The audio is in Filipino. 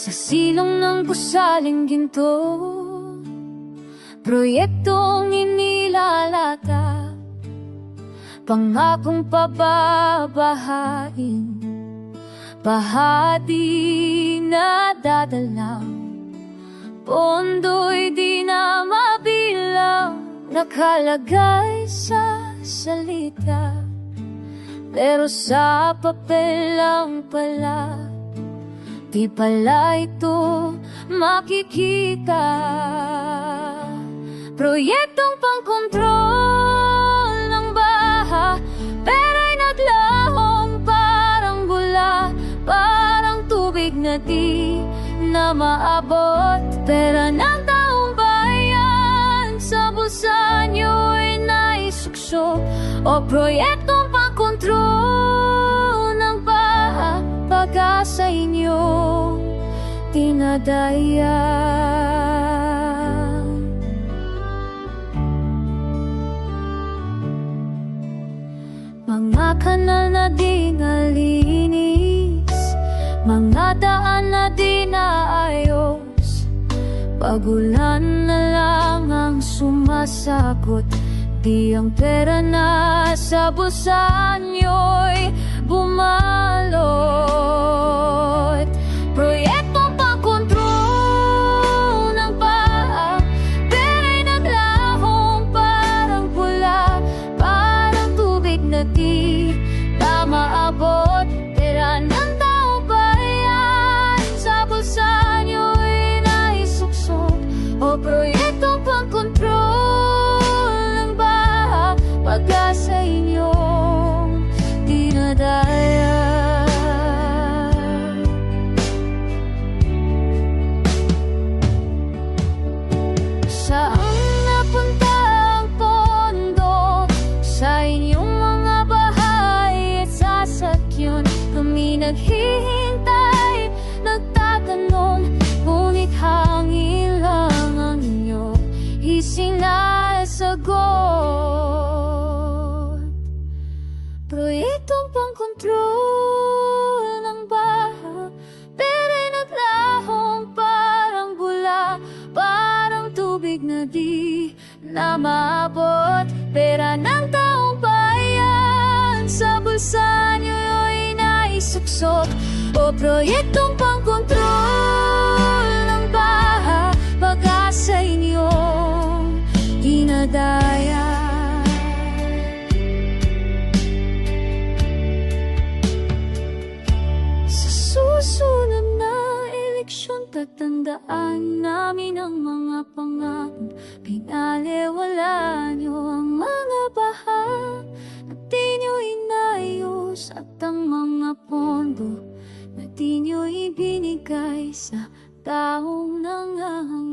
Sa silong ng pusaling ginto Proyektong inilalata. Pangakong pababahain Pahati na dadalang Pondo'y di na mabilang Nakalagay sa salita. Pero sa papel lang pala Di pala ito makikita. Proyektong pangkontrol ng baha Pera'y naglahong parang bula Parang tubig na di na maabot. Pera ng taong bayan Sa bulsa nyo'y naisukso. O proyektong pangkontrol ng baha Pag-asa inyong tinadaya. Mga kanal na di nalinis Mga daan na di naayos. Pagulan na lang ang sumasagot Di ang pera na sa bulsa tubig nagtatanong Ngunit hangin lang ang inyo Isinasagot Proyektong pangkontrol ng baha Pero naglahong parang bula Parang tubig na di na maabot. Pera ng taong bayan Sa bulsa nyo'y naisuksok O proyektong pangkontrol ng baha Pag-asa inyong dinadaya Sa susunod na eleksyon Tatandaan namin ang mga pangako. Pinaliwala nyo ang mga ibinigay sa taong nangangang